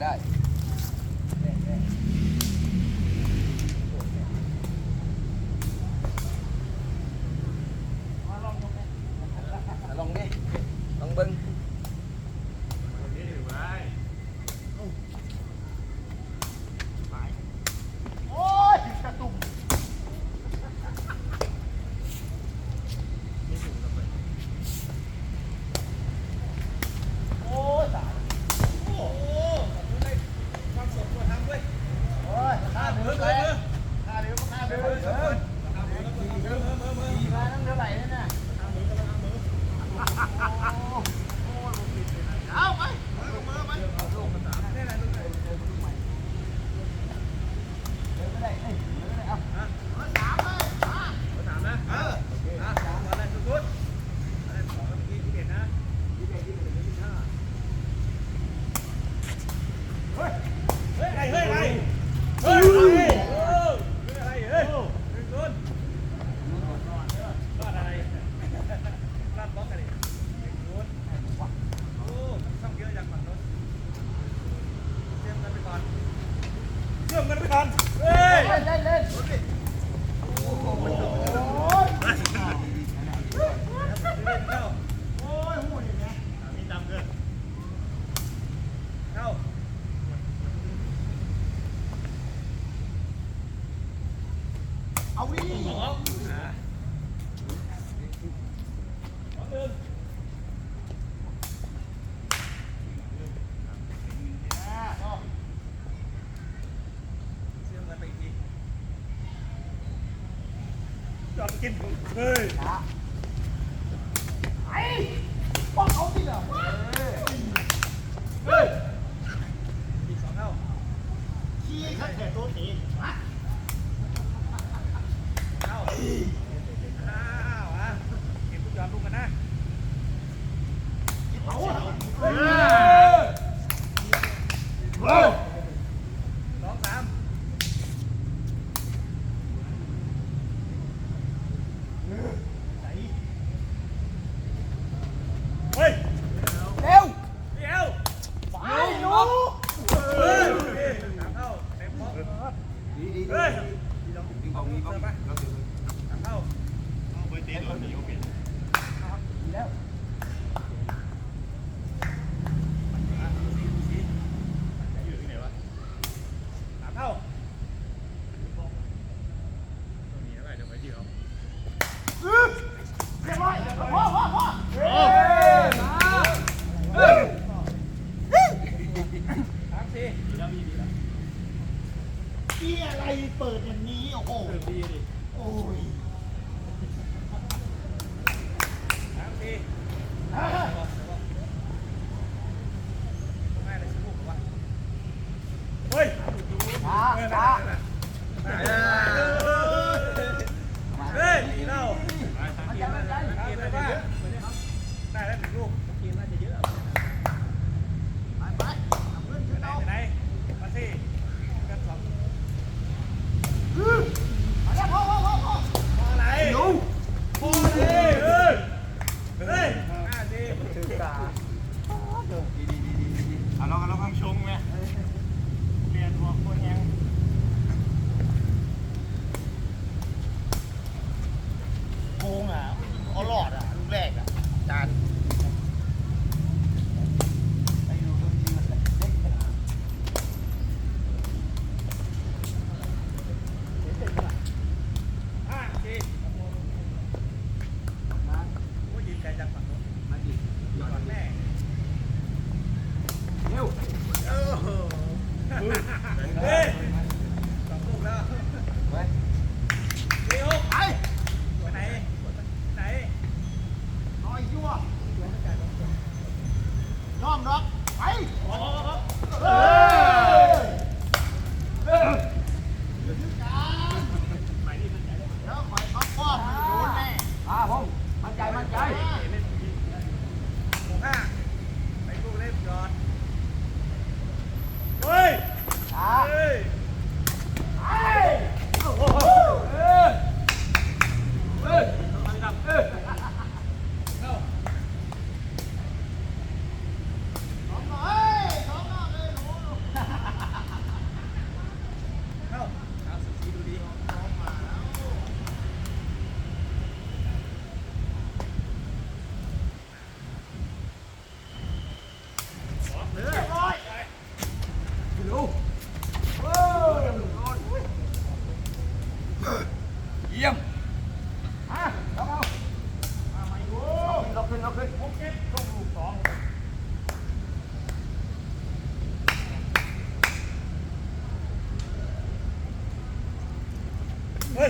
ได้ลองดิลองเบิ้ง โอ้ยกระตุ่มโอ้ยตายโอ้โหความสดควรทำด้วยโอ้ยข้าเดือดเลยข้าเดือดข้าเดือดเดือดเดือดเดือดเดือดเดือดมาตั้งเท่าไหร่เนี่ยนะเอาไปมือมือไปเอาลูกมาสามนี่แหละลูกไหนเดินไม่ได้เอ้ยเดินไม่ได้เอาเอาสามเลยมา ถามนะเอออะอะไรสุดๆอะไรสองเมื่อกี้ที่เด็ดนะที่เด็ดที่เด็ดที่ห้าเฮ้ย เฮ้ยอะไรเฮ้ยอะไรเฮ้ยอะไรเออเฮ้ยอะไรเฮ้ยหนึ่งศูนย์รอดอะไรรอดบล็อกอะไรหนึ่งศูนย์โอ้ช่องเยอะจังฝั่งโน้นเชื่อมกันไปก่อนเชื่อมกันไปก่อนเฮ้ย เล่นเล่นเล่นโอ้ย เข้า โอ้ยหูอย่างเงี้ย มีดำเกินเข้า เอาวิ สองอ่าสองหนึ่งเชื่อมกันไปอีกที จอดกินเฮ้ย ฮ้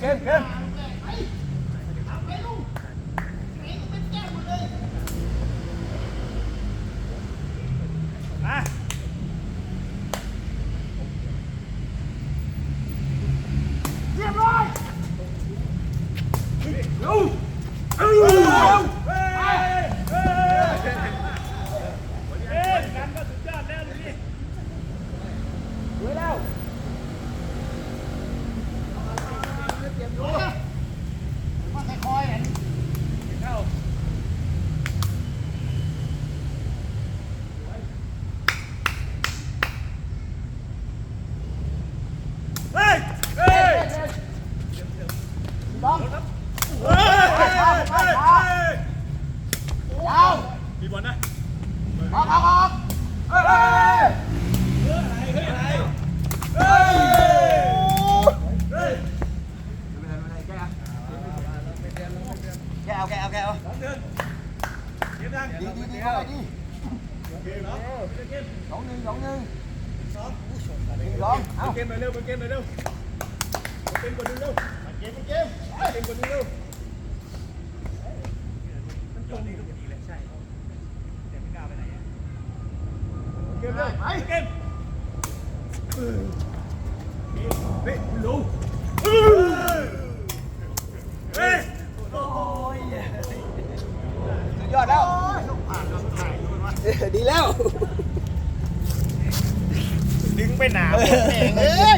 كام كام เกว่นี้เร็วเกมเกมเกว่นี้เร็วมันตรงนี้ก็ดีเลยใช่แต่มกล้าไปไหนเกมเลยเกมเฮ้ยลูเฮ้ยโอ้ยสุยอดแล้วดีแล้ว ดึงไปหนาเองเอ้ย